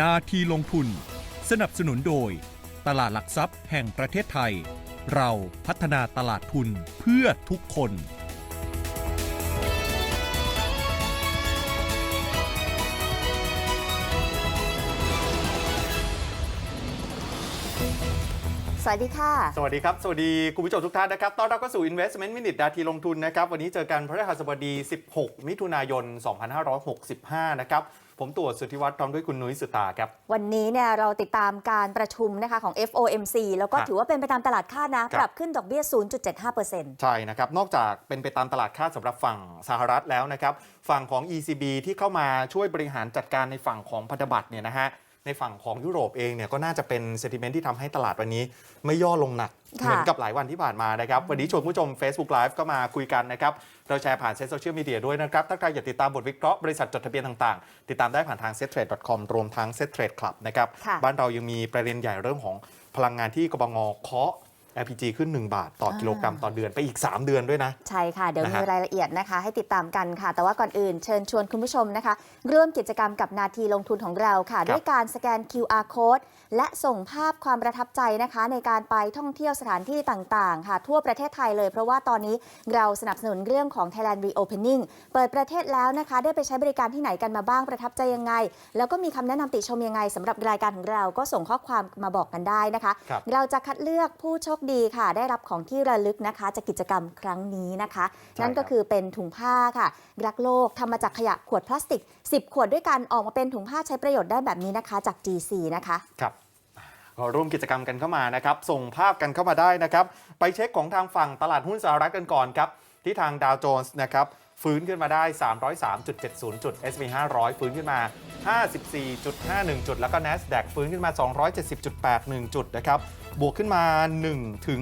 นาทีลงทุน สนับสนุนโดย ตลาดหลักทรัพย์แห่งประเทศไทย เราพัฒนาตลาดทุนเพื่อทุกคน สวัสดีค่ะ สวัสดีครับ สวัสดีคุณผู้ชมทุกท่านนะครับ ต้อนรับเข้าสู่ Investment Minute นาทีลงทุนนะครับ วันนี้เจอกันพฤหัสบดี 16 มิถุนายน 2565 นะครับ ผมตรวจสุทธิวัฒน์พร้อมด้วยคุณนุ้ยสุตาครับ วันนี้เนี่ยเราติดตามการประชุมนะคะของ FOMC แล้วก็ครับถือว่าเป็นไปตามตลาดคาดนะครับปรับขึ้นดอกเบี้ย 0.75%ใช่นะครับ นอกจากเป็นไปตามตลาดคาดสำหรับฝั่งสหรัฐแล้วนะครับ ฝั่งของ ECB ที่เข้ามาช่วยบริหารจัดการในฝั่งของพันธบัตรเนี่ยนะฮะ ในฝั่งของยุโรปเองเนี่ยก็น่าจะเป็นเซนติเมนต์ที่ทำให้ตลาดวันนี้ไม่ย่อลงหนักค่ะเหมือนกับหลายวันที่ผ่านมานะครับ วันนี้ชวนคุณผู้ชม Facebook Live ก็มาคุยกันนะครับ เราแชร์ผ่านเซ็ตโซเชียลมีเดียด้วยนะครับ ถ้าใครอยากติดตามบทวิเคราะห์บริษัทจดทะเบียนต่างๆ ติดตามได้ผ่านทาง settrade.com รวมทั้ง settrade club นะครับค่ะบ้านเรายังมีประเด็นใหญ่เรื่องของพลังงานที่กบงเคาะ LPG ขึ้น 1 บาทต่อกิโลกรัมต่อเดือนไปอีก 3 เดือนด้วยนะ ใช่ค่ะ เดี๋ยวนะมีฮะรายละเอียดนะคะ ให้ติดตามกันค่ะ แต่ว่าก่อนอื่นเชิญชวนคุณผู้ชมนะคะ ร่วมกิจกรรมกับนาทีลงทุนของเราค่ะ ด้วยการสแกน QR code และส่งภาพความประทับใจนะคะ ในการไปท่องเที่ยวสถานที่ต่างๆ ค่ะ ทั่วประเทศไทยเลย เพราะว่าตอนนี้เราสนับสนุนเรื่องของ Thailand Reopening เปิดประเทศแล้วนะคะ ได้ไปใช้บริการที่ไหนกันมาบ้างประทับใจยังไง แล้วก็มีคำแนะนำติชมยังไงสำหรับรายการของเราก็ส่งข้อความมาบอกกันได้นะคะครับเราจะคัดเลือกผู้โชคดีค่ะ ได้รับของที่ระลึกนะคะ จากกิจกรรมครั้งนี้นะคะใช่นั่นก็ครับคือเป็นถุงผ้าค่ะรักโลกทำมาจากขยะขวดพลาสติก 10 ขวดด้วยกันออกมาเป็นถุงผ้าใช้ประโยชน์ได้แบบนี้นะคะจาก GC นะคะครับก็ ร่วมกิจกรรมกันเข้ามานะครับ ส่งภาพกันเข้ามาได้นะครับ ไปเช็คของทางฝั่งตลาดหุ้นสหรัฐกันก่อนครับ ที่ทางดาวโจนส์นะครับฟื้นขึ้นมาได้ 303.70 จุด S&P 500 ฟื้นขึ้นมา 54.51 จุด แล้วก็ NASDAQ ฟื้นขึ้นมา 270.81 จุดนะครับ บวกขึ้นมา 1 ถึง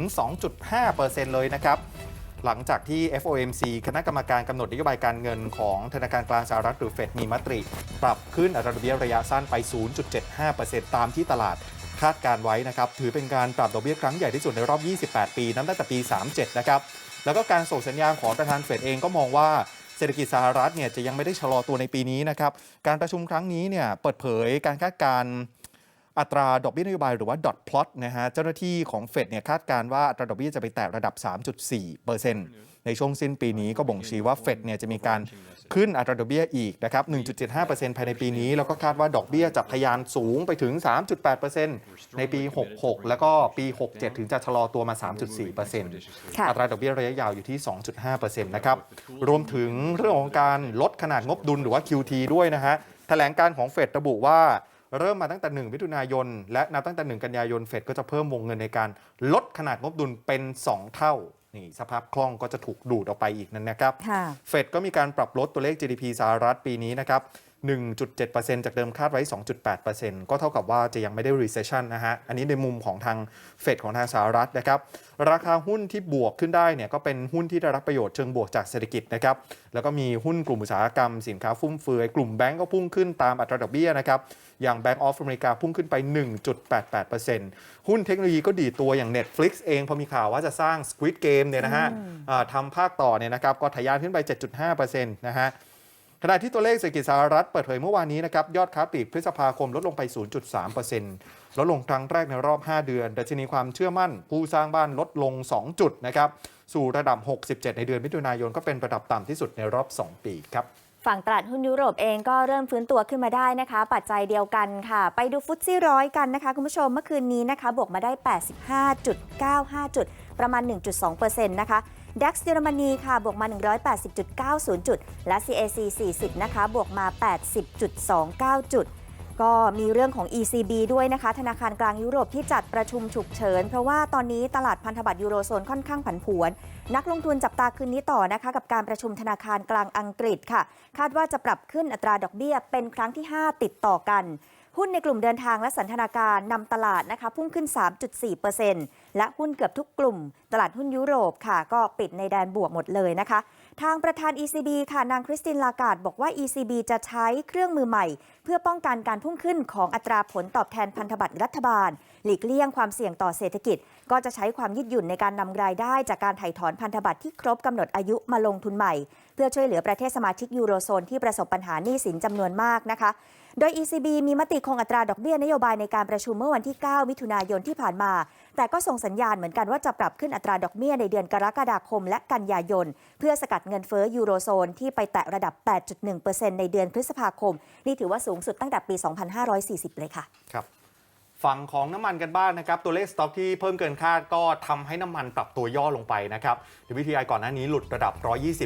2.5%เลยนะครับ หลังจากที่ FOMC คณะกรรมการกำหนดนโยบายการเงินของธนาคารกลางสหรัฐหรือเฟดมีมติ ปรับขึ้นอัตราดอกเบี้ยระยะสั้นไป 0.75%ตามที่ตลาด คาดการไว้นะครับถือเป็นการปรับดอกเบี้ยครั้งใหญ่ที่สุดในรอบ 28 ปีนับตั้งแต่ปี 37 นะครับแล้วก็การส่งสัญญาณของประธานเฟดเองก็มองว่าเศรษฐกิจสหรัฐเนี่ยจะยังไม่ได้ชะลอตัวในปีนี้นะครับการประชุมครั้งนี้เนี่ยเปิดเผยการคาดการอัตราดอกเบี้ยนโยบายหรือว่า dot plot นะฮะเจ้าหน้าที่ของเฟดเนี่ยคาดการว่าอัตราดอกเบี้ยจะไปแตะระดับ 3.4% ในช่วงสิ้นปีนี้ก็บ่งชี้ว่าเฟดเนี่ยจะมีการขึ้นอัตราดอกเบี้ยอีกนะครับ 1.75%ภายในปีนี้ แล้วก็คาดว่าดอกเบี้ยจะทะยานสูงไปถึง 3.8%ในปี 66 แล้วก็ปี 67 ถึงจะชะลอตัวมา 3.4%ค่ะอัตราดอกเบี้ยระยะยาวอยู่ที่ 2.5%นะครับ รวมถึงเรื่องของการลดขนาดงบดุลหรือว่า QT ด้วยนะฮะ แถลงการของเฟดระบุว่าเริ่มมาตั้งแต่ 1 มิถุนายน และนับตั้งแต่ 1 กันยายน เฟดก็จะเพิ่มวงเงินในการลดขนาดงบดุลเป็น 2 เท่า นี่สภาพคล่องก็จะถูกดูดออกไปอีกนั่นนะครับค่ะเฟดก็มีการปรับลดตัวเลข GDP สหรัฐปีนี้นะครับ 1.7%จากเดิมคาดไว้ 2.8%ก็เท่ากับว่าจะยังไม่ได้ recession นะฮะ อันนี้ในมุมของทางเฟดของทางสหรัฐนะครับ ราคาหุ้นที่บวกขึ้นได้เนี่ยก็เป็นหุ้นที่ได้รับประโยชน์เชิงบวกจากเศรษฐกิจนะครับ แล้วก็มีหุ้นกลุ่มอุตสาหกรรมสินค้าฟุ่มเฟือย กลุ่มแบงก์ก็พุ่งขึ้นตามอัตราดอกเบี้ยนะครับ อย่าง Bank of America พุ่งขึ้นไป 1.88%หุ้นเทคโนโลยีก็ดีดตัวอย่าง Netflix เองพอมีข่าวว่าจะสร้าง Squid Game เนี่ยนะฮะอ่าทำภาคต่อเนี่ยนะครับก็ทะยานขึ้นไป 7.5%นะฮะ ขณะที่ตัวเลขเศรษฐกิจสหรัฐเปิดเผยเมื่อวานนี้นะครับยอดค้าปลีกพฤษภาคมลดลงไป 0.3%ลดลงครั้งแรกในรอบ 5 เดือน ดัชนีความเชื่อมั่น ผู้สร้างบ้านลดลง 2 จุดนะครับสู่ระดับ 67 ในเดือนมิถุนายนก็เป็นระดับต่ำที่สุดในรอบ 2 ปีครับฝั่งตลาดหุ้นยุโรปเองก็เริ่มฟื้นตัวขึ้นมาได้นะคะ ปัจจัยเดียวกันค่ะ ไปดูฟุตซี่ร้อยกันนะคะ คุณผู้ชมเมื่อคืนนี้นะคะ บวกมาได้ 85.95 จุด ประมาณ 1.2%นะคะ DAX เยอรมนีค่ะบวกมา 180.90 จุด และ CAC 40 นะคะ บวกมา 80.29 จุด ก็มีเรื่องของ ECB ด้วยนะคะ ธนาคารกลางยุโรปที่จัดประชุมฉุกเฉิน เพราะว่าตอนนี้ตลาดพันธบัตรยูโรโซนค่อนข้างผันผวน นักลงทุนจับตาคืนนี้ต่อนะคะ กับการประชุมธนาคารกลางอังกฤษค่ะ คาดว่าจะปรับขึ้นอัตราดอกเบี้ยเป็นครั้งที่ 5 ติดต่อกัน หุ้นในกลุ่มเดินทางและสันทนาการนำตลาดนะคะพุ่งขึ้น 3.4%และหุ้นเกือบทุกกลุ่ม ตลาดหุ้นยุโรปค่ะ ก็ปิดในแดนบวกหมดเลยนะคะ ทางประธาน ECB ค่ะนางคริสตินลากาดบอกว่า ECB จะใช้เครื่องมือใหม่ เพื่อป้องกันการพุ่งขึ้นของอัตราผลตอบแทนพันธบัตรรัฐบาล หลีกเลี่ยงความเสี่ยงต่อเศรษฐกิจ ก็จะใช้ความยืดหยุ่นในการนำรายได้ จากการถ่ายถอนพันธบัตรที่ครบกำหนดอายุมาลงทุนใหม่ เพื่อช่วยเหลือประเทศสมาชิกยูโรโซนที่ประสบปัญหาหนี้สินจำนวนมากนะคะ โดย ECB มีมติคงอัตราดอกเบี้ยนโยบายในการประชุมเมื่อวันที่ 9 มิถุนายนที่ผ่านมา แต่ก็ส่งสัญญาณเหมือนกันว่าจะปรับขึ้นอัตราดอกเบี้ยในเดือนกรกฎาคมและกันยายน เพื่อสกัดเงินเฟ้อยูโรโซนที่ไปแตะระดับ 8.1%ในเดือนพฤษภาคม นี่ถือว่าสูงสุดตั้งแต่ปี 2540 เลยค่ะครับฝั่งของน้ำมันกันบ้างนะครับ ตัวเลขสต็อกที่เพิ่มเกินคาดก็ทำให้น้ำมันปรับตัวย่อลงไปนะครับ WTI ก่อนหน้านี้หลุดระดับ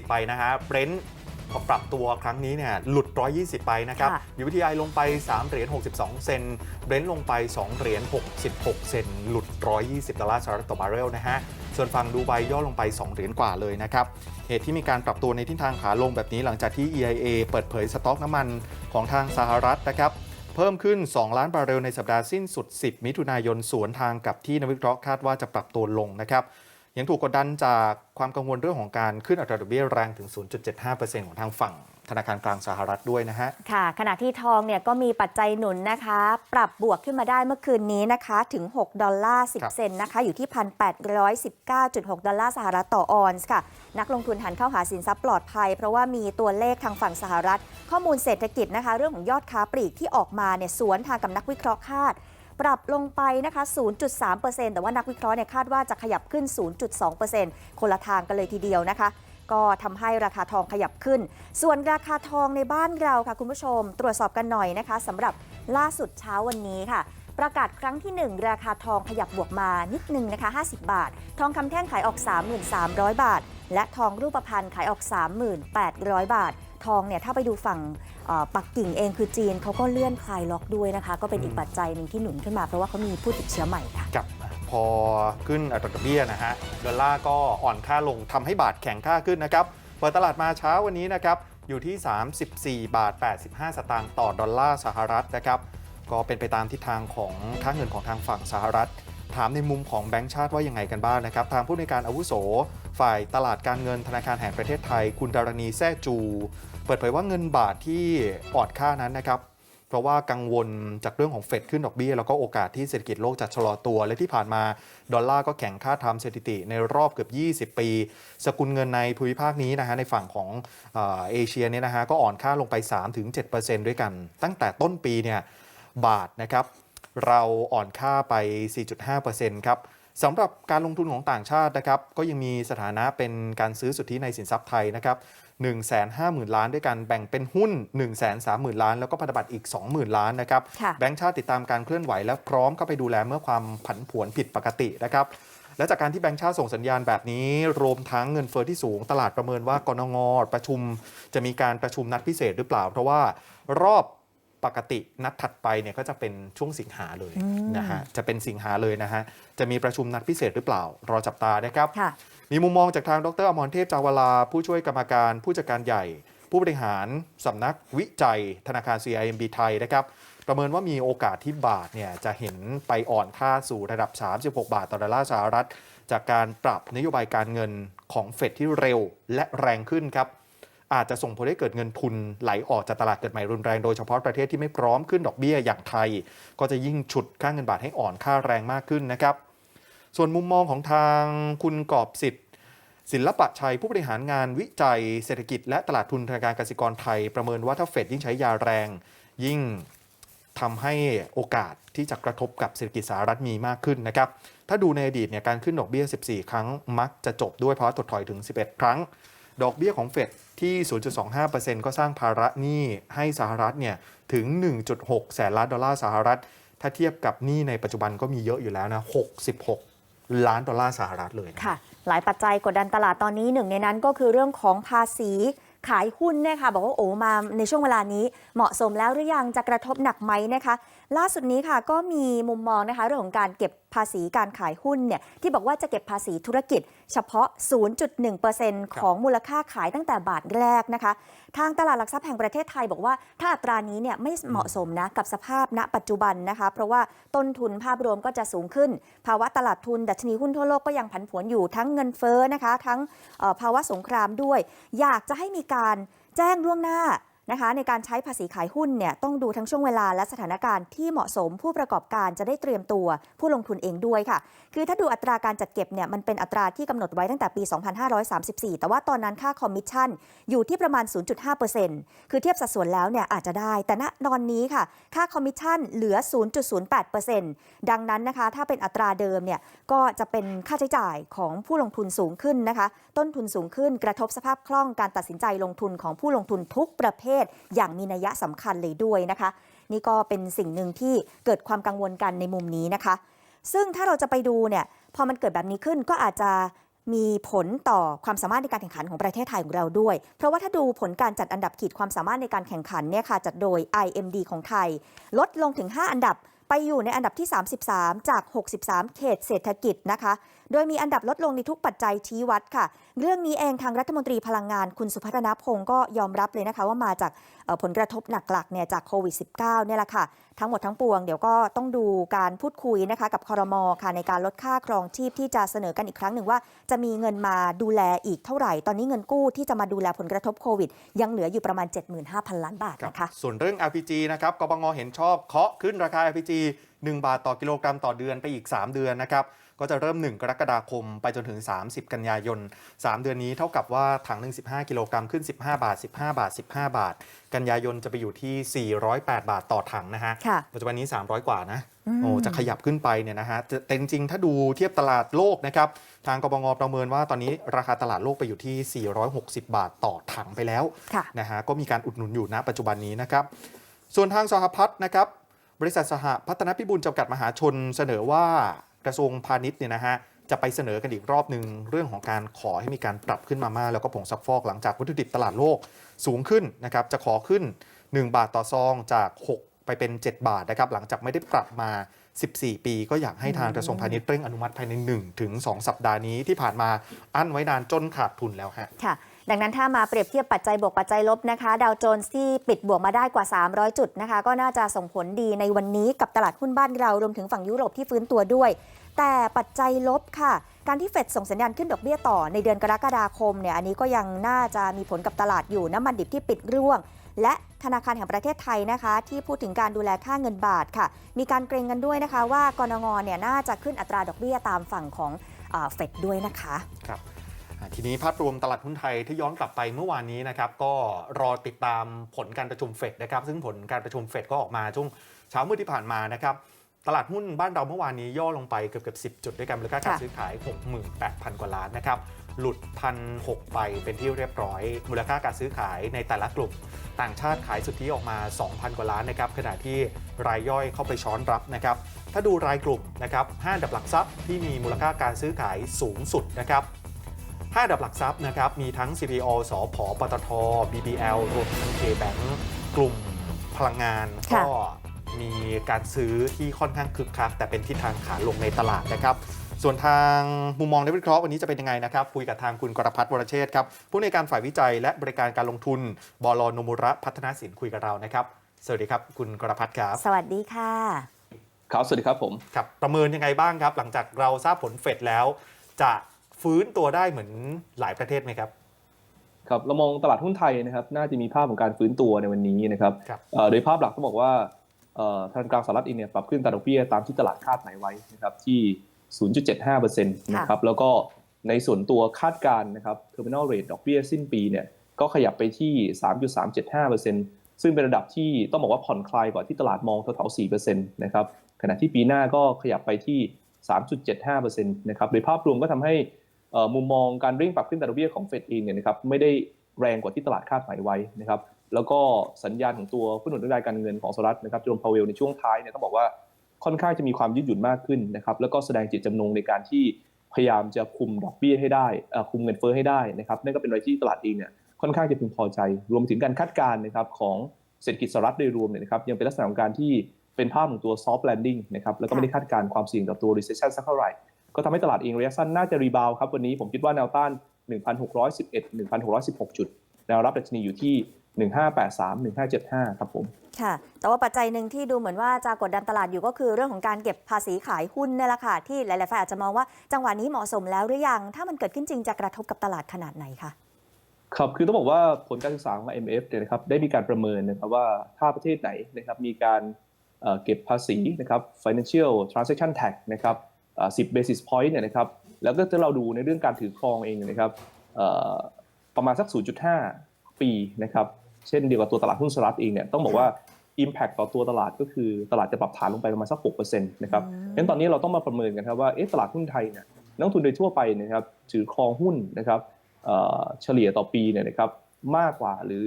120 ไปนะฮะเบรนท์ พอปรับตัวครั้งนี้เนี่ยหลุด 120 ไปนะครับค่ะ WTI ลงไป 3 เหรียญ 62 เซนต์เบรนท์ลงไป 2 เหรียญ 66 เซนต์หลุด 120 ดอลลาร์สหรัฐต่อบาร์เรลนะฮะ ส่วนฝั่งดูไบย่อลงไป 2 เหรียญกว่าเลยนะครับ เหตุที่มีการปรับตัวในทิศทางขาลงแบบนี้หลังจากที่ EIA เปิดเผยสต็อกน้ำมันของทางสหรัฐนะครับ เพิ่มขึ้น 2 ล้านบาร์เรลในสัปดาห์สิ้นสุด 10 มิถุนายนสวนทางกับที่นักวิเคราะห์คาดว่าจะปรับตัวลงนะครับ ยังถูกกดดันจากความกังวลเรื่องของการขึ้นอัตราดอกเบี้ยแรงถึง 0.75%ของทางฝั่งธนาคารกลางสหรัฐด้วยนะฮะ ค่ะ ขณะที่ทองเนี่ยก็มีปัจจัยหนุนนะคะ ปรับบวกขึ้นมาได้เมื่อคืนนี้นะคะถึง 6 ดอลลาร์ 10 เซนต์นะคะ อยู่ที่ 1,819.6 ดอลลาร์สหรัฐต่อออนซ์ค่ะ นักลงทุนหันเข้าหาสินทรัพย์ปลอดภัย เพราะว่ามีตัวเลขทางฝั่งสหรัฐ ข้อมูลเศรษฐกิจนะคะ เรื่องของยอดค้าปลีกที่ออกมาเนี่ยสวนทางกับนักวิเคราะห์คาด ปรับลงไปนะคะ 0.3%แต่ว่านักวิเคราะห์เนี่ยคาดว่าจะขยับขึ้น 0.2%คนละทางกันเลยทีเดียวนะคะ ก็ทำให้ราคาทองขยับขึ้น ส่วนราคาทองในบ้านเราค่ะคุณผู้ชม ตรวจสอบกันหน่อยนะคะสำหรับล่าสุดเช้าวันนี้ค่ะประกาศครั้งที่ 1 ราคาทองขยับบวกมานิดนึงนะคะ 50 บาท ทองคำแท่งขายออก 3,300 บาท และทองรูปพรรณขายออก 3,800 บาท ทองเนี่ยถ้าไปดูฝั่งปักกิ่งเองคือจีนเขาก็เลื่อนคลายล็อกด้วยนะคะ ก็เป็นอีกปัจจัยหนึ่งที่หนุนขึ้นมาเพราะว่าเขามีผู้ติดเชื้อใหม่ค่ะกับพอขึ้นอัตราดอกเบี้ยนะฮะดอลลาร์ก็อ่อนค่าลงทำให้บาทแข็งค่าขึ้นนะครับเปิดตลาดมาเช้าวันนี้นะครับอยู่ที่ 34 บาท 85 สตางค์ต่อดอลลาร์สหรัฐนะครับก็เป็นไปตามทิศทางของค่าเงินของทางฝั่งสหรัฐ ถามในมุมของแบงก์ชาติว่ายังไงกันบ้างนะครับ ทางผู้ในการอาวุโส ฝ่ายตลาดการเงินธนาคารแห่งประเทศไทย คุณดารณีแซ่จู เปิดเผยว่าเงินบาทที่อ่อนค่านั้นนะครับเพราะว่ากังวลจากเรื่องของเฟดขึ้นดอกเบี้ย แล้วก็โอกาสที่เศรษฐกิจโลกจะชะลอตัว และที่ผ่านมาดอลลาร์ก็แข็งค่าทำสถิติในรอบเกือบ 20 ปี สกุลเงินในภูมิภาคนี้นะฮะในฝั่งของเออเอเชียเนี่ยนะฮะก็อ่อนค่าลงไป 3-7%ด้วยกัน ตั้งแต่ต้นปีเนี่ยบาทนะครับเราอ่อนค่าไป 4.5%ครับ สำหรับการลงทุนของต่างชาตินะครับก็ยังมีสถานะเป็นการซื้อสุทธิในสินทรัพย์ไทยนะครับ150,000 ล้านด้วยกันแบ่งเป็นหุ้น 130,000 ล้าน แล้วก็พันธบัตรอีก 20,000 ล้านนะครับค่ะแบงก์ชาติติดตามการเคลื่อนไหวและพร้อมเข้าไปดูแลเมื่อความผันผวนผิดปกตินะครับและจากการที่แบงก์ชาติส่งสัญญาณแบบนี้ รวมทั้งเงินเฟอ้อที่สูง ตลาดประเมินว่ากนงประชุม จะมีการประชุมนัดพิเศษหรือเปล่า เพราะว่ารอบ ปกตินัดถัดไปเนี่ยก็จะเป็นช่วงสิงหาเลยอืมนะฮะจะเป็นสิงหาเลยนะฮะจะมีประชุมนัดพิเศษหรือเปล่า รอจับตานะครับค่ะมีมุมมองจากทางดรอมรเทพจาวลา ผู้ช่วยกรรมการผู้จัดการใหญ่ ผู้บริหารสำนักวิจัย ธนาคาร CIMB ไทยนะครับ ประเมินว่ามีโอกาสที่บาทเนี่ยจะเห็นไปอ่อนค่าสู่ระดับ 36 บาทต่อดอลลาร์สหรัฐ จากการปรับนโยบายการเงินของเฟดที่เร็วและแรงขึ้นครับ อาจจะส่งผลให้เกิดเงินทุนไหลออกจากตลาดเกิดใหม่รุนแรงโดยเฉพาะประเทศที่ไม่พร้อมขึ้นดอกเบี้ยอย่างไทย ก็จะยิ่งฉุดค่าเงินบาทให้อ่อนค่าแรงมากขึ้นนะครับ ส่วนมุมมองของทางคุณกอบสิทธิ์ศิลปะชัยผู้บริหารงานวิจัย เศรษฐกิจและตลาดทุนธนาคารกสิกรไทย ประเมินว่าถ้าเฟดยิ่งใช้ยาแรง ยิ่งทำให้โอกาสที่จะกระทบกับเศรษฐกิจสหรัฐมีมากขึ้นนะครับ ถ้าดูในอดีตเนี่ยการขึ้นดอกเบี้ย 14 ครั้งมักจะจบด้วยเพราะถดถอยถึง 11 ครั้ง ดอกเบี้ยของเฟดที่ 0.25%ก็สร้างภาระหนี้ให้สหรัฐเนี่ยถึง 1.6 แสนล้านดอลลาร์สหรัฐ ถ้าเทียบกับหนี้ในปัจจุบันก็มีเยอะอยู่แล้วนะ 66 ล้านดอลลาร์สหรัฐเลยนะค่ะ หลายปัจจัยกดดันตลาดตอนนี้หนึ่งในนั้นก็คือเรื่องของภาษี ขายหุ้นเนี่ยค่ะบอกว่าโอ้มาในช่วงเวลานี้เหมาะสมแล้วหรือยังจะกระทบหนักไหมนะคะ ล่าสุดนี้ค่ะก็มีมุมมองนะคะเรื่องของการเก็บภาษีการขายหุ้นเนี่ยที่บอกว่าจะเก็บภาษีธุรกิจ เฉพาะ 0.1%ของมูลค่าขายตั้งแต่บาทแรกนะคะทางตลาดหลักทรัพย์แห่งประเทศไทยบอกว่า ถ้าอัตรานี้เนี่ยไม่เหมาะสมนะกับสภาพณปัจจุบันนะคะ เพราะว่าต้นทุนภาพรวมก็จะสูงขึ้น ภาวะตลาดทุนดัชนีหุ้นทั่วโลกก็ยังผันผวนอยู่ทั้งเงินเฟ้อนะคะ ทั้งภาวะสงครามด้วย อยากจะให้มีการแจ้งล่วงหน้า นะคะในการใช้ภาษีขายหุ้นเนี่ยต้องดูทั้งช่วงเวลาและสถานการณ์ที่เหมาะสมผู้ประกอบการจะได้เตรียมตัวผู้ลงทุนเองด้วยค่ะ คือถ้าดูอัตราการจัดเก็บเนี่ยมันเป็นอัตราที่กำหนดไว้ตั้งแต่ปี 2534 แต่ว่าตอนนั้นค่าคอมมิชชั่นอยู่ที่ประมาณ 0.5%คือเทียบสัดส่วนแล้วเนี่ยอาจจะได้ แต่ณตอนนี้ค่ะ ค่าคอมมิชชั่นเหลือ 0.08%ดังนั้นนะคะ ถ้าเป็นอัตราเดิมเนี่ยก็จะเป็นค่าใช้จ่ายของผู้ลงทุนสูงขึ้นนะคะ ต้นทุนสูงขึ้นกระทบสภาพคล่องการตัดสินใจลงทุนของผู้ลงทุนทุกประเภทอย่างมีนัยสำคัญเลยด้วยนะคะ นี่ก็เป็นสิ่งหนึ่งที่เกิดความกังวลกันในมุมนี้นะคะ ซึ่งถ้าเราจะไปดูเนี่ยพอมันเกิดแบบนี้ขึ้นก็อาจจะมีผลต่อความสามารถในการแข่งขันของประเทศไทยของเราด้วย เพราะว่าถ้าดูผลการจัดอันดับขีดความสามารถในการแข่งขันเนี่ยค่ะจัดโดย IMD ของไทย ลดลงถึง 5 อันดับไปอยู่ในอันดับที่ 33 จาก 63 เขตเศรษฐกิจนะคะ โดยมีอันดับลดลงในทุกปัจจัยชี้วัดค่ะ เรื่องนี้เองทางรัฐมนตรีพลังงานคุณสุพัฒนพงศ์ก็ยอมรับเลยนะคะ ว่ามาจากผลกระทบหลักๆเนี่ยจากโควิด -19 เนี่ยแหละค่ะ ทั้งหมดทั้งปวงเดี๋ยวก็ต้องดูการพูดคุยนะคะกับคอรมอค่ะในการลดค่าครองชีพที่จะเสนอกันอีกครั้งหนึ่งว่า จะมีเงินมาดูแลอีกเท่าไหร่ ตอนนี้เงินกู้ที่จะมาดูแลผลกระทบโควิด ยังเหลืออยู่ประมาณ 75,000 ล้านบาทนะคะส่วนเรื่อง LPG นะครับกบงเห็นชอบเคาะขึ้นราคา LPG 1 บาทต่อกิโลกรัมต่อเดือนไปอีก 3 เดือนนะครับ ก็จะเริ่ม 1 กรกฎาคมไปจนถึง 30 กันยายน 3 เดือนนี้เท่ากับว่าถังหนึ่ง15 กิโลกรัมขึ้น 15 บาท 15 บาท 15 บาท กันยายนจะไปอยู่ที่ 408 บาทต่อถังนะฮะค่ะปัจจุบันนี้ 300 กว่านะอืมโอ้จะขยับขึ้นไปเนี่ยนะฮะแต่แต่จริงๆถ้าดูเทียบตลาดโลกนะครับทางกบงประเมินว่าตอนนี้ราคาตลาดโลกไปอยู่ที่ 460 บาทต่อถังไปแล้วค่ะนะฮะก็มีการอุดหนุนอยู่ณปัจจุบันนี้นะครับ ส่วนทางสหพัฒน์นะครับ บริษัทสหพัฒนพิบูลจำกัดมหาชนเสนอว่า กระทรวงพาณิชย์เนี่ยนะฮะจะไปเสนอกันอีกรอบหนึ่งเรื่องของการขอให้มีการปรับขึ้นมาม่าแล้วก็ผงซักฟอกหลังจากวัตถุดิบตลาดโลกสูงขึ้นนะครับจะขอขึ้น 1 บาทต่อซองจาก 6 ไปเป็น 7 บาทนะครับหลังจากไม่ได้ปรับมา 14 ปี ก็อยากให้ทางกระทรวงพาณิชย์เร่งอนุมัติภายใน1ถึง2สัปดาห์นี้ที่ผ่านมาอั้นไว้นานจนขาดทุนแล้วฮะค่ะ ดังนั้นถ้ามาเปรียบเทียบปัจจัยบวกปัจจัยลบนะคะ ดาวโจนส์ที่ปิดบวกมาได้กว่า 300 จุดนะคะ ก็น่าจะส่งผลดีในวันนี้กับตลาดหุ้นบ้านเรารวมถึงฝั่งยุโรปที่ฟื้นตัวด้วย แต่ปัจจัยลบค่ะ การที่เฟดส่งสัญญาณขึ้นดอกเบี้ยต่อในเดือนกรกฎาคมเนี่ยอันนี้ก็ยังน่าจะมีผลกับตลาดอยู่น้ำมันดิบที่ปิดร่วงและธนาคารแห่งประเทศไทยนะคะ ที่พูดถึงการดูแลค่าเงินบาทค่ะ มีการเกรงกันด้วยนะคะ ว่ากรงงเนี่ยน่าจะขึ้นอัตราดอกเบี้ยตามฝั่งของเฟดด้วยนะคะ ครับ ทีนี้ภาพรวมตลาดหุ้นไทยที่ย้อนกลับไปเมื่อวานนี้นะครับก็รอติดตามผลการประชุมเฟดนะครับซึ่งผลการประชุมเฟดก็ออกมาช่วงเช้ามืดที่ผ่านมานะครับตลาดหุ้นบ้านเราเมื่อวานนี้ย่อลงไปเกือบเกือบ10จุดด้วยกันมูลค่าการซื้อขาย 68,000 กว่าล้านนะครับหลุดพันหไปเป็นที่เรียบร้อย มูลค่าการซื้อขายในแต่ละกลุ่ม ต่างชาติขายสุทธิออกมา 2,000 กว่าล้านนะครับขณะที่รายย่อยเข้าไปช้อนรับนะครับถ้าดูรายกลุ่มนะครับห้าดับหลักทรัพย์ที่มีมูลค่าการซื้อขายสูงสุดนะครับ ห้าอันดับหลักทรัพย์นะครับมีทั้ง CPO สพปตท BBL รวมทั้ง K-Bank กลุ่มพลังงานค่ะก็มีการซื้อที่ค่อนข้างคึกคัก แต่เป็นทิศทางขาลงในตลาดนะครับ ส่วนทางมุมมองในวิเคราะห์วันนี้จะเป็นยังไงนะครับ คุยกับทางคุณกรพัฒน์วรเชษฐ์ครับ ผู้ในวยการฝ่ายวิจัยและบริการการลงทุน บลนมุระพัฒนาสินคุยกับเรานะครับ สวัสดีครับ คุณกรพัฒน์ครับ สวัสดีค่ะ ครับ สวัสดีครับผม ครับ ประเมินยังไงบ้างครับ หลังจากเราทราบผลเฟดแล้ว จะ ฟื้นตัวได้เหมือนหลายประเทศไหมครับครับเรามองตลาดหุ้นไทยนะครับ น่าจะมีภาพของการฟื้นตัวในวันนี้นะครับครับเอ่อโดยภาพหลักต้องบอกว่าเอ่อธนาคารกลางสหรัฐเองเนี่ยปรับขึ้นอัตราดอกเบี้ยตามที่ตลาดคาดหมายไว้นะครับที่ 0.75%นะครับแล้วก็ในส่วนตัวคาดการณ์นะครับ terminal rate ดอกเบี้ยสิ้นปีเนี่ยก็ขยับไปที่ 3.375%ซึ่งเป็นระดับที่ต้องบอกว่าผ่อนคลายกว่าที่ตลาดมองแถวๆ4%นะครับขณะที่ปีหน้าก็ขยับไปที่ 3.75%นะครับโดยภาพรวมก็ทำให้เอ่อ มุมมองการเร่งปรับขึ้นตราดอกเบี้ยของเฟดเองเนี่ยนะครับไม่ได้แรงกว่าที่ตลาดคาดหมายไว้นะครับแล้วก็สัญญาณของตัวผู้หนุนนโยบายการเงินของสหรัฐนะครับโจมพาวเวลในช่วงท้ายเนี่ยต้องบอกว่าค่อนข้างจะมีความยืดหยุ่นมากขึ้นนะครับแล้วก็แสดงเจตจำนงในการที่พยายามจะคุมดอกเบี้ยให้ได้คุมเงินเฟ้อให้ได้นะครับนั่นก็เป็นอะไรที่ตลาดเองเนี่ยค่อนข้างจะพึงพอใจ รวมถึงการคาดการณ์นะครับของเศรษฐกิจสหรัฐโดยรวมเนี่ยนะครับยังเป็นลักษณะของการที่เป็นภาพของตัว soft landing นะครับแล้วก็ไม่ได้คาดการณ์ความเสี่ยงต่อตัว recession สักเท่าไหร่ ก็ทำให้ตลาดเองระยะสั้นน่าจะรีบาวครับวันนี้ผมคิดว่าแนวต้าน 1,611 1,616 จุด แนวรับดัชนีอยู่ที่ 1583 1575 ครับผมค่ะ แต่ว่าปัจจัยหนึ่งที่ดูเหมือนว่าจะกดดันตลาดอยู่ก็คือเรื่องของการเก็บภาษีขายหุ้นนี่แหละค่ะที่หลายๆฝ่ายอาจจะมองว่าจังหวะนี้เหมาะสมแล้วหรือยัง ถ้ามันเกิดขึ้นจริงจะกระทบกับตลาดขนาดไหนคะครับคือต้องบอกว่าผลการศึกษาของ IMF เนี่ยนะครับได้มีการประเมินนะครับว่าถ้าประเทศไหนนะครับมีการเอ่อเก็บภาษีนะครับ financial transaction tax นะครับเอ่อ 10 basis point เนี่ยนะครับแล้วก็ถ้าเราดูในเรื่องการถือครองเองเนยนะครับเอ่อประมาณสัก 0.5 ปีนะครับเช่นเดียวกับตัวตลาดหุ้นสหรัฐเองเนี่ยต้องบอกว่า Impact ต่อตัวตลาดก็คือตลาดจะปรับฐานลงไปประมาณสัก6%นะครับอืมงั้นตอนนี้เราต้องมาประเมินกันครับว่าเอ๊ะตลาดหุ้นไทยเนี่ยนักลงทุนโดยทั่วไปเนยนะครับถือครองหุ้นนะครับเอ่อเฉลี่ยต่อปีเนี่ยนะครับมากกว่าหรือ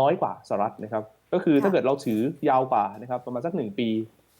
น้อยกว่าสหรัฐนะครับก็คือถ้าเกิดเราถือยาวกว่านะครับประมาณสัก 1 ปี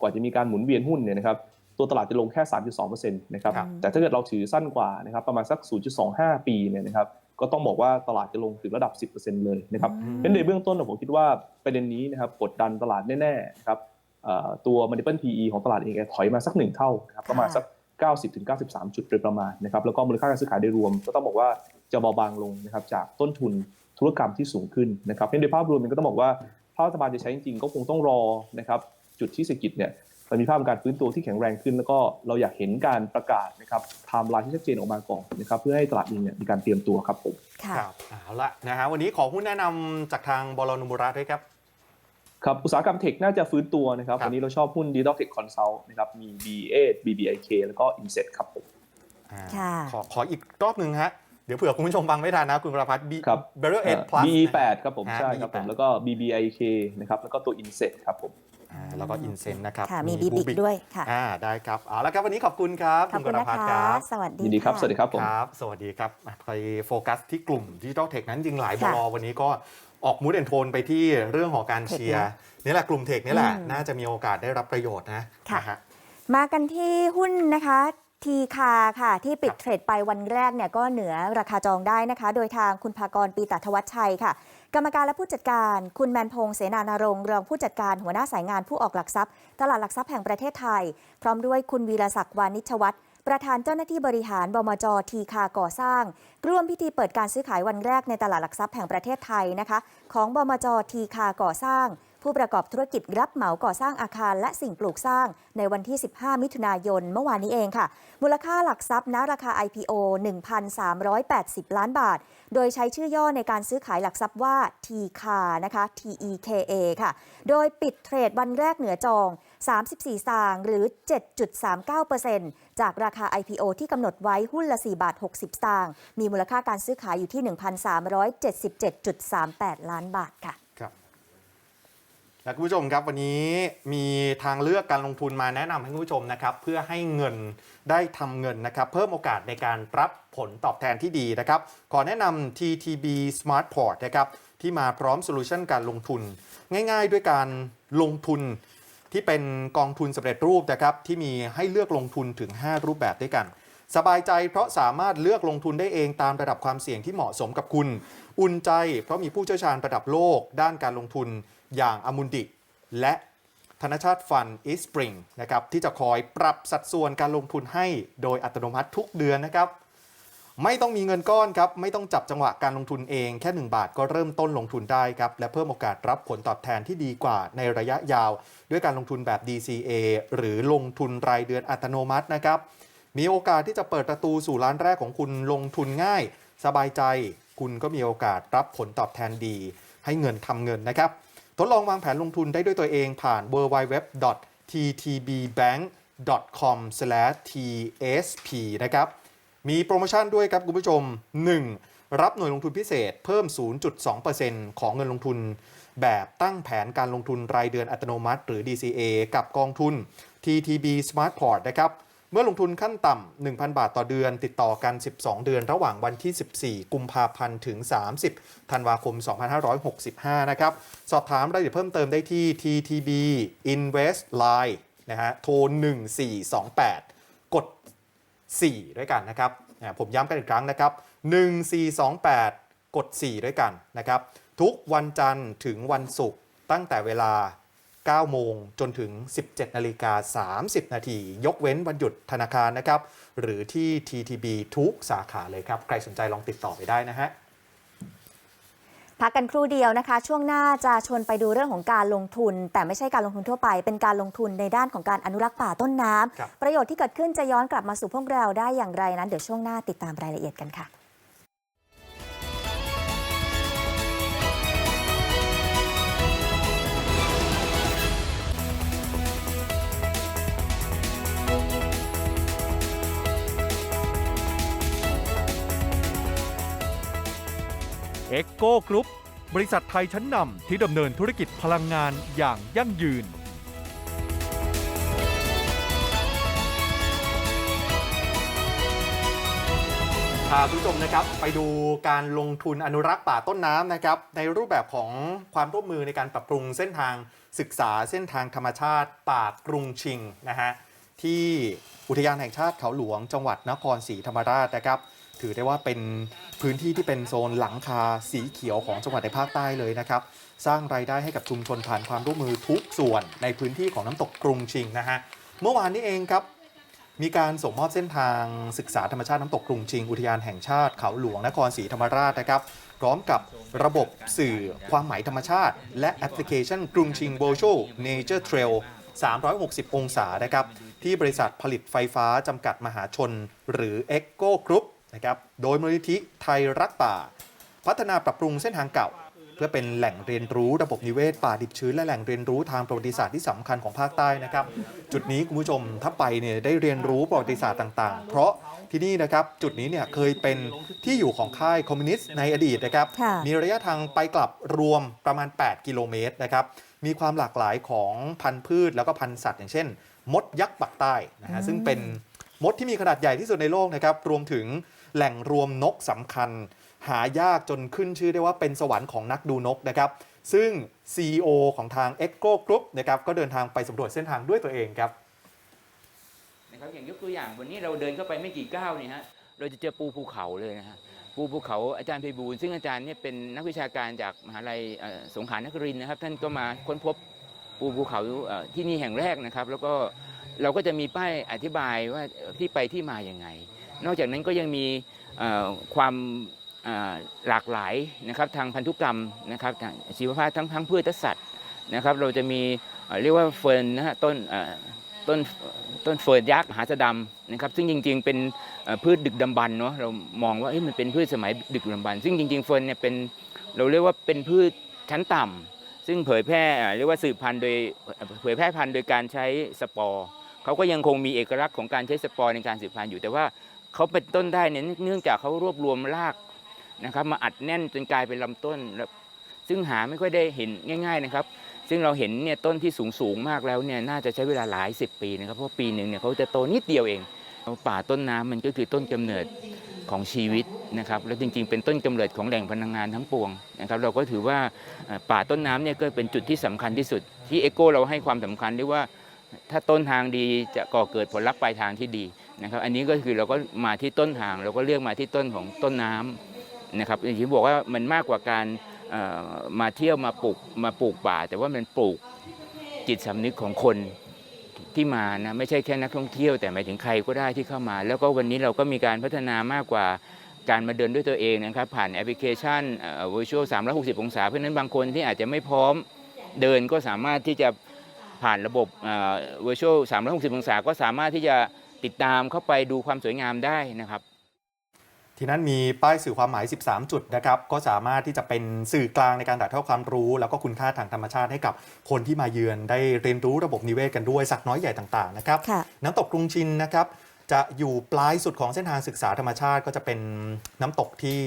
กว่าจะมีการหมุนเวียนหุ้นเนี่ยนะครับ ตัวตลาดจะลงแค่ 3.2%นะครับครับแต่ถ้าเกิดเราถือสั้นกว่านะครับประมาณสัก 0.25 ปีเนี่ยนะครับก็ต้องบอกว่าตลาดจะลงถึงระดับ 10%เลยนะครับอืมเป็นในเบื้องต้นผมคิดว่าประเด็นนี้นะครับกดดันตลาดแน่ๆนะครับเอ่อตัว multiple PE ของตลาดเองถอยมาสักหนึ่งเท่านะครับประมาณสัก 90ถึง93 จุดโดยประมาณนะครับแล้วก็มูลค่าการซื้อขายโดยรวม ก็ต้องบอกว่าจะเบาบางลงนะครับจากต้นทุนธุรกรรมที่สูงขึ้นนะครับเพราะฉะนั้นโดยภาพรวมมันก็ต้องบอกว่าถ้ารัฐบาลจะใช้จริงๆก็คงต้องรอนะครับจุดที่เศรษฐกิจเนี่ย มันมีภาพการฟื้นตัวที่แข็งแรงขึ้น แล้วก็เราอยากเห็นการประกาศนะครับไทม์ไลน์ที่ชัดเจนออกมาก่อนนะครับเพื่อให้ตลาดเองเนี่ยมีการเตรียมตัวครับผมค่ะครับเอาละนะฮะวันนี้ขอหุ้นแนะนำจากทางบลนุมุระด้วยครับครับอุตสาหกรรมเทคน่าจะฟื้นตัวนะครับครับวันนี้เราชอบหุ้น d i g i t a l Tech Consult นะครับมี B8 BBIK แล้วก็ Inset ครับผมอ่าค่ะขอขออีกรอบหนึ่งฮะเดี๋ยวเผื่อคุณผู้ชมฟังไม่ทันนะคุณประพัฒน์ B ครับ b a r r e l 8 plus BE8 ครับผมอ่าใช่ครับผม BE8 แล้วก็ BBIK นะครับแล้วก็ตัว Inset ครับผม อ่าแล้วก็อินเซนนะครับค่ะมีบีบิก Bubik ด้วยค่ะ อ่าได้ครับเอาละครับวันนี้ขอบคุณครับขอบณคุณกรนะพัฒคะน์ครับสวัสดียินดีครับะ สวัสดีครับผม ครับ สวัสดีครับอะไปโฟกัสที่กลุ่มดิจิทัลเทคนั้นจริงหลายบค่ะลวันนี้ก็ออกมูดแอนโทนไปที่เรื่องของการเชียร์เทคนะนี่แหละกลุ่มเทคนี่แหละ อืมน่าจะมีโอกาสได้รับประโยชน์นะค่ะนะฮะมากันที่หุ้นนะคะทีคาค่ะ ที่ปิดครับเทรดไปวันแรกเนี่ยก็เหนือราคาจองได้นะคะ โดยทางคุณภากรปีตาทวัชชัยค่ะ กรรมการและผู้จัดการ คุณแมนพงษ์เสนานรงค์รองผู้จัดการหัวหน้าสายงานผู้ออกหลักทรัพย์ ตลาดหลักทรัพย์แห่งประเทศไทย พร้อมด้วยคุณวีรศักดิ์วานิชวัฒน์ประธานเจ้าหน้าที่บริหารบมจทีคาก่อสร้าง ร่วมพิธีเปิดการซื้อขายวันแรกในตลาดหลักทรัพย์แห่งประเทศไทยนะคะ ของบมจทีคาก่อสร้าง ผู้ประกอบธุรกิจรับเหมาก่อสร้างอาคารและสิ่งปลูกสร้างในวันที่ 15 มิถุนายนเมื่อวานนี้เองค่ะ มูลค่าหลักทรัพย์ณราคา IPO 1,380 ล้านบาท โดยใช้ชื่อย่อในการซื้อขายหลักทรัพย์ว่า TK นะคะ TEKA ค่ะ โดยปิดเทรดวันแรกเหนือจอง 34 สตางค์หรือ 7.39%จากราคา IPO ที่กำหนดไว้หุ้นละ 4 บาท 60 สตางค์มีมูลค่าการซื้อขายอยู่ที่ 1,377.38 ล้านบาทค่ะ และคุณผู้ชมครับวันนี้มีทางเลือกการลงทุนมาแนะนำให้คุณผู้ชมนะครับเพื่อให้เงินได้ทำเงินนะครับเพิ่มโอกาสในการรับผลตอบแทนที่ดีนะครับขอแนะนำ TTB Smart Port นะครับที่มาพร้อมโซลูชันการลงทุน ง่ายๆ ด้วยการลงทุนที่เป็นกองทุนสำเร็จรูปนะครับที่มีให้เลือกลงทุนถึง 5 รูปแบบด้วยกัน สบายใจเพราะสามารถเลือกลงทุนได้เองตามระดับความเสี่ยงที่เหมาะสมกับคุณ อุ่นใจเพราะมีผู้เชี่ยวชาญระดับโลก ด้านการลงทุนอย่างอมุนดิ และธนชาติฟันอีสปริงนะครับที่จะคอยปรับสัดส่วนการลงทุนให้โดยอัตโนมัติทุกเดือนนะครับ ไม่ต้องมีเงินก้อนครับ ไม่ต้องจับจังหวะการลงทุนเองแค่ 1 บาทก็เริ่มต้นลงทุนได้ครับ และเพิ่มโอกาสรับผลตอบแทนที่ดีกว่าในระยะยาว ด้วยการลงทุนแบบ DCA หรือลงทุนรายเดือนอัตโนมัตินะครับ มีโอกาสที่จะเปิดประตูสู่ร้านแรกของคุณลงทุนง่าย สบายใจ คุณก็มีโอกาสรับผลตอบแทนดี ให้เงินทำเงินนะครับ ทดลองวางแผนลงทุนได้ด้วยตัวเองผ่าน www.ttbbank.com/tsp นะครับ มีโปรโมชั่นด้วยครับคุณผู้ชม 1. รับหน่วยลงทุนพิเศษเพิ่ม 0.2%ของเงินลงทุน แบบตั้งแผนการลงทุนรายเดือนอัตโนมัติ หรือ DCA กับกองทุน TTB Smart Port นะครับ เมื่อลงทุนขั้นต่ำ1,000 บาทต่อเดือน ติดต่อกัน 12 เดือน ระหว่างวันที่ 14 กุมภาพันธ์ถึง 30 ธันวาคม 2565 นะครับ สอบถามรายละเอียดเพิ่มเติมได้ที่ TTB Invest Line นะฮะ โทร 1428 กด 4 ด้วยกันนะครับ ผมย้ำกันอีกครั้งนะครับ 1428 กด 4 ด้วยกันนะครับ ทุกวันจันทร์ถึงวันศุกร์ตั้งแต่เวลา 9 โมงจนถึง 17 นาฬิกา 30 นาที ยกเว้นวันหยุดธนาคารนะครับ หรือที่ TTB ทุกสาขาเลยครับ ใครสนใจลองติดต่อไปได้นะฮะ พักกันครู่เดียวนะคะ ช่วงหน้าจะชวนไปดูเรื่องของการลงทุน แต่ไม่ใช่การลงทุนทั่วไป เป็นการลงทุนในด้านของการอนุรักษ์ป่าต้นน้ำครับประโยชน์ที่เกิดขึ้นจะย้อนกลับมาสู่พวกเราได้อย่างไรนั้น เดี๋ยวช่วงหน้าติดตามรายละเอียดกันค่ะ เอ็กโกกรุ๊ปบริษัทไทยชั้นนำที่ดำเนินธุรกิจพลังงานอย่างยั่งยืน พาคุณผู้ชมนะครับไปดูการลงทุนอนุรักษ์ป่าต้นน้ำนะครับ ในรูปแบบของความร่วมมือในการปรับปรุงเส้นทางศึกษาเส้นทางธรรมชาติ ป่ากรุงชิงนะฮะที่อุทยานแห่งชาติเขาหลวงจังหวัดนครศรีธรรมราชนะครับ ถือได้ว่าเป็นพื้นที่ที่เป็นโซนหลังคาสีเขียวของจังหวัดในภาคใต้เลยนะครับ สร้างรายได้ให้กับชุมชนผ่านความร่วมมือทุกส่วนในพื้นที่ของน้ำตกกรุงชิงนะฮะเมื่อวานนี้เองครับมีการส่งมอบเส้นทางศึกษาธรรมชาติน้ำตกกรุงชิง อุทยานแห่งชาติเขาหลวงนครศรีธรรมราชนะครับ พร้อมกับระบบสื่อความหมายธรรมชาติ และแอปพลิเคชันกรุงชิง Virtual Nature Trail 360 องศานะครับ ที่บริษัทผลิตไฟฟ้าจำกัดมหาชน หรือ Echo Group นะครับโดยมูลนิธิไทยรักป่า พัฒนาปรับปรุงเส้นทางเก่า เพื่อเป็นแหล่งเรียนรู้ระบบนิเวศป่าดิบชื้นและแหล่งเรียนรู้ทางประวัติศาสตร์ที่สำคัญของภาคใต้นะครับ จุดนี้คุณผู้ชมถ้าไปเนี่ยได้เรียนรู้ประวัติศาสตร์ต่างๆ เพราะที่นี่นะครับจุดนี้เนี่ยเคยเป็นที่อยู่ของค่ายคอมมิวนิสต์ในอดีตนะครับค่ะมีระยะทางไปกลับรวมประมาณ 8 กิโลเมตรนะครับมีความหลากหลายของพันธุ์พืชแล้วก็พันธุ์สัตว์ อย่างเช่น มดยักษ์ปักใต้นะฮะซึ่งเป็นมดที่มีขนาดใหญ่ที่สุดในโลกนะครับรวมถึง แหล่งรวมนกสำคัญ หายากจนขึ้นชื่อได้ว่าเป็นสวรรค์ของนักดูนกนะครับ ซึ่ง CEO ของทาง Echo Group นะครับก็เดินทางไปสำรวจเส้นทางด้วยตัวเองครับนะครับอย่างยกตัวอย่างวันนี้เราเดินเข้าไปไม่กี่ก้าวเนี่ยฮะเราจะเจอปูภูเขาเลยนะฮะปูภูเขาอาจารย์ไพบูลซึ่งอาจารย์เนี่ยเป็นนักวิชาการจากมหาลัยสงขลานครินนะครับ ท่านก็มาค้นพบปูภูเขาที่นี่แห่งแรกนะครับ แล้วก็เราก็จะมีป้ายอธิบายว่าที่ไปที่มาอย่างไง นอกจากนั้นก็ยังมีความหลากหลายนะครับทางพันธุกรรมนะครับชีวภาพทั้งทั้งพืชและสัตว์นะครับ เราจะมีเรียกว่าเฟิร์นนะฮะต้นต้นต้นเฟิร์นยักษ์มหาสะดำนะครับ ซึ่งจริงๆเป็นพืชดึกดำบรรเนาะเรามองว่ามันเป็นพืชสมัยดึกดำบรรซึ่งจริงๆเฟิร์นเนี่ยเป็นเราเรียกว่าเป็นพืชชั้นต่ำซึ่งเผยแพร่เรียกว่าสืบพันธุ์โดยเอ่อเผยแพร่พันธุ์โดยการใช้สปอร์เขาก็ยังคงมีเอกลักษณ์ของการใช้สปอร์ในการสืบพันธุ์อยู่แต่ว่า เขาเป็นต้นได้เนี่ยเนื่องจากเขารวบรวมรากนะครับ มาอัดแน่นจนกลายเป็นลำต้นแล้วซึ่งหาไม่ค่อยได้เห็นง่าย ๆนะครับ ซึ่งเราเห็นเนี่ยต้นที่สูงสูงๆมากแล้วเนี่ยน่าจะใช้เวลาหลายสิบปีนะครับ เพราะปีหนึ่งเนี่ยเขาจะโตนิดเดียวเองป่าต้นน้ำมันก็คือต้นกำเนิดของชีวิตนะครับ แล้วจริงๆ เป็นต้นกำเนิดของแหล่งพลังงานทั้งปวงนะครับ เราก็ถือว่าป่าต้นน้ำเนี่ยก็เป็นจุดที่สำคัญที่สุด ที่เอโก้เราให้ความสำคัญเรียกว่าถ้าต้นทางดีจะก่อเกิดผลลัพธ์ปลายทางที่ดี นะครับ อันนี้ก็คือเราก็มาที่ต้นทาง เราก็เลือกมาที่ต้นของต้นน้ำนะครับอย่างที่บอกว่ามันมากกว่าการมาเที่ยวมาปลูกมาปลูกป่า แต่ว่ามันปลูกจิตสำนึกของคนที่มานะไม่ใช่แค่นักท่องเที่ยวแต่หมายถึงใครก็ได้ที่เข้ามา แล้วก็วันนี้เราก็มีการพัฒนามากกว่าการมาเดินด้วยตัวเองนะครับ ผ่านแอปพลิเคชันเอ่อ virtual 360 องศา เพราะฉะนั้นบางคนที่อาจจะไม่พร้อมเดินก็สามารถที่จะผ่านระบบเอ่อ virtual 360 องศา ก็สามารถที่จะ ติดตามเข้าไปดูความสวยงามได้นะครับ ที่นั้นมีป้ายสื่อความหมาย 13 จุดนะครับ ก็สามารถที่จะเป็นสื่อกลางในการถ่ายทอดความรู้ แล้วก็คุณค่าทางธรรมชาติให้กับคนที่มาเยือนได้เรียนรู้ระบบนิเวศกันด้วยสักน้อยใหญ่ต่างๆนะครับค่ะ น้ำตกกรุงชินนะครับ จะอยู่ปลายสุดของเส้นทางศึกษาธรรมชาติก็จะเป็นน้ำตกที่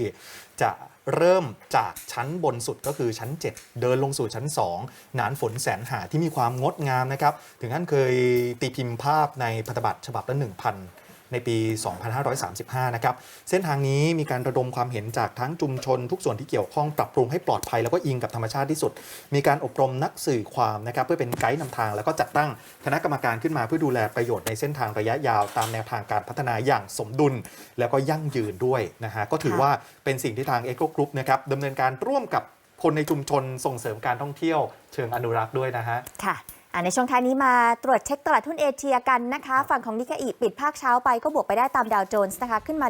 จะ เริ่มจากชั้นบนสุดก็คือชั้น 7 เดินลงสู่ชั้น 2 หนานฝนแสนหาที่มีความงดงามนะครับ ถึงขั้นเคยตีพิมพ์ภาพในพันธบัตรฉบับละ1,000 ในปี 2535 นะครับ เส้นทางนี้มีการระดมความเห็นจากทั้งชุมชนทุกส่วนที่เกี่ยวข้องปรับปรุงให้ปลอดภัยแล้วก็อิงกับธรรมชาติที่สุด มีการอบรมนักสื่อความนะครับเพื่อเป็นไกด์นำทาง แล้วก็จัดตั้งคณะกรรมการขึ้นมาเพื่อดูแลประโยชน์ในเส้นทางระยะยาวตามแนวทางการพัฒนาอย่างสมดุล แล้วก็ยั่งยืนด้วยนะฮะก็ถือว่าเป็นสิ่งที่ทาง Eco Group นะครับดำเนินการร่วมกับคนในชุมชนส่งเสริมการท่องเที่ยวเชิงอนุรักษ์ด้วยนะฮะค่ะ ในช่วงท้ายนี้มาตรวจเช็คตลาดหุ้นเอเชียกันนะคะ ฝั่งของนิกเกอีปิดภาคเช้าไปก็บวกไปได้ตามดาวโจนส์นะคะขึ้นมา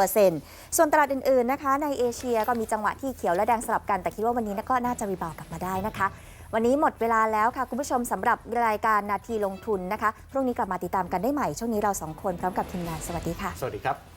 1.4%ส่วนตลาดอื่นๆนะคะ ในเอเชียก็มีจังหวะที่เขียวและแดงสลับกัน แต่คิดว่าวันนี้ก็น่าจะรีบาวด์กลับมาได้นะคะ วันนี้หมดเวลาแล้วค่ะ คุณผู้ชมสำหรับรายการนาทีลงทุนนะคะพรุ่งนี้กลับมาติดตามกันได้ใหม่ช่วงนี้เราสองคนพร้อมกับทีมงานสวัสดีค่ะ สวัสดีครับ